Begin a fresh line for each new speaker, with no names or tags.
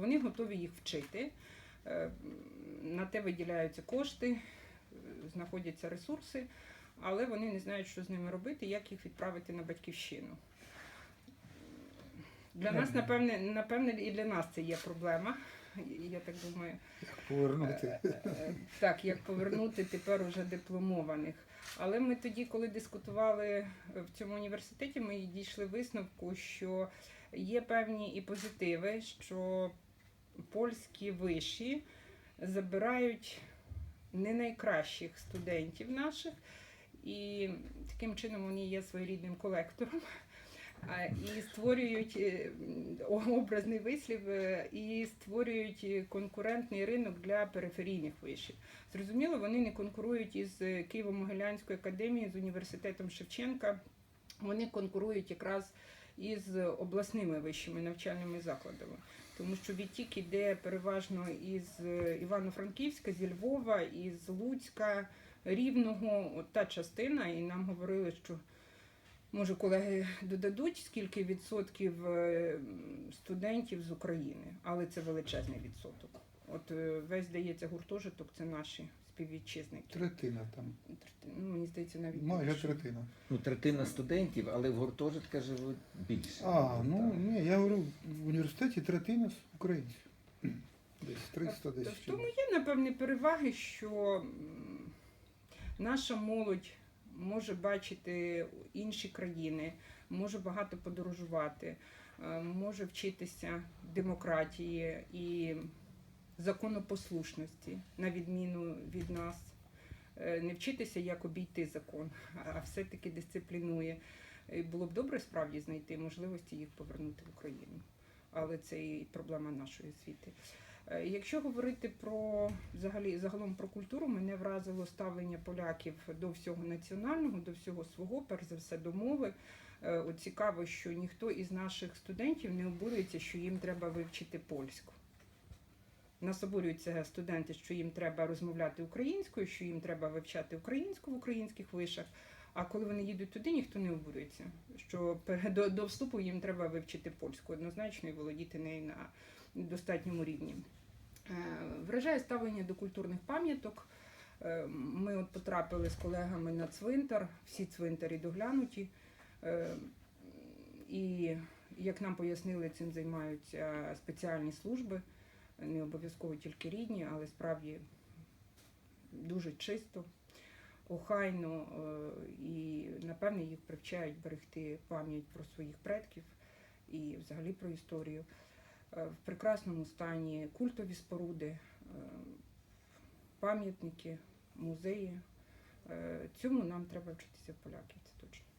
Вони готові їх вчити. Е, На те виділяються кошти, е, знаходяться ресурси, але вони не знають, що з ними робити, як їх відправити на батьківщину. Для нас, напевне, напевне, і для нас це є проблема. Я так думаю.
як Повернути.
Е, Так, як повернути тепер уже дипломованих. Але ми тоді, коли дискутували в цьому університеті, ми дійшли висновку, що є певні і позитиви, що польські виші забирають не найкращих студентів наших, і таким чином вони є своєрідним колектором. І створюють е, образний вислів, е, і створюють конкурентний ринок для периферійних вишів. Зрозуміло, вони не конкурують із Києво-Могилянською академією, з університетом Шевченка. Вони конкурують якраз із обласними вищими навчальними закладами. Тому що відтік іде переважно із е, Івано-Франківська, зі Львова, із Луцька, Рівного, от та частина, і нам говорили, що може колеги додадуть, скільки відсотків е, студентів з України, але це величезний відсоток. От е, весь здається гуртожиток, це наші співвітчизники.
Третина там.
Ну, мені здається, навіть
Майже
більше.
третина.
Ну, третина студентів, але в гуртожитках живуть більше.
А, ну
Так.
ні, я говорю, в університеті третина українців. Десь 300 десь.
В тому є, напевне, переваги, що наша молодь може бачити інші країни, може багато подорожувати, е, може вчитися демократії і законопослушності, на відміну від нас. Е, Не вчитися, як обійти закон, а все-таки дисциплінує. Було б добре справді знайти можливості їх повернути в Україну. Але це і проблема нашої освіти. Е, Якщо говорити про взагалі загалом про культуру, мене вразило ставлення поляків до всього національного, до всього свого, перш за все до мови. Е, От цікаво, що ніхто із наших студентів не обурюється, що їм треба вивчити польську. Нас обурюються студенти, що їм треба розмовляти українською, що їм треба вивчати українську в українських вишах. А коли вони їдуть туди, ніхто не обурюється. Що до, до вступу їм треба вивчити польську однозначно і володіти нею на достатньому рівні. Е, Вражає ставлення до культурних пам'яток. Е, Ми от потрапили з колегами на цвинтар, всі цвинтарі доглянуті. Е, І як нам пояснили, цим займаються спеціальні служби, не обов'язково тільки рідні, але справді дуже чисто, охайно е, і напевне їх привчають берегти пам'ять про своїх предків і взагалі про історію. Е, В прекрасному стані культові споруди, е, пам'ятники, музеї. Цьому нам треба вчитися поляків, це точно.